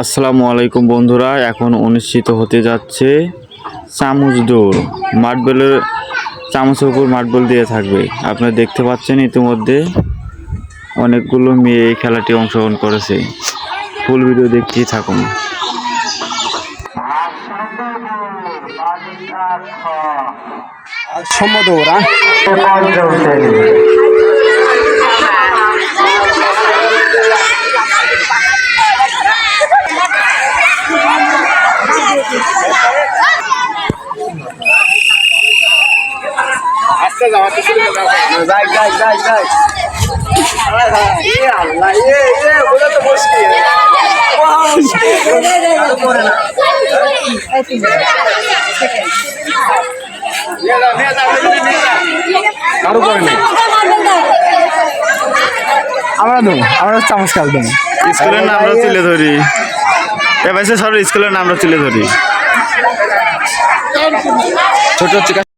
আসসালামু আলাইকুম বন্ধুরা এখন অনুষ্ঠিত হতে যাচ্ছে চামচ দৌড়। মার্বেলের চামচের উপর মার্বেল দিয়ে থাকবে। আপনারা দেখতে পাচ্ছেন ইতিমধ্যে অনেকগুলো মেয়ে এই খেলাটি অংশগ্রহণ করেছে। ফুল ভিডিও দেখতেই থাকুন। সম্মত ওরা আমরা আমরা চামচ দেবো স্কুলের নামটা তুলে ধরি এ ভাই সব স্কুলের নামটা তুলে ধরি। ছোট হচ্ছে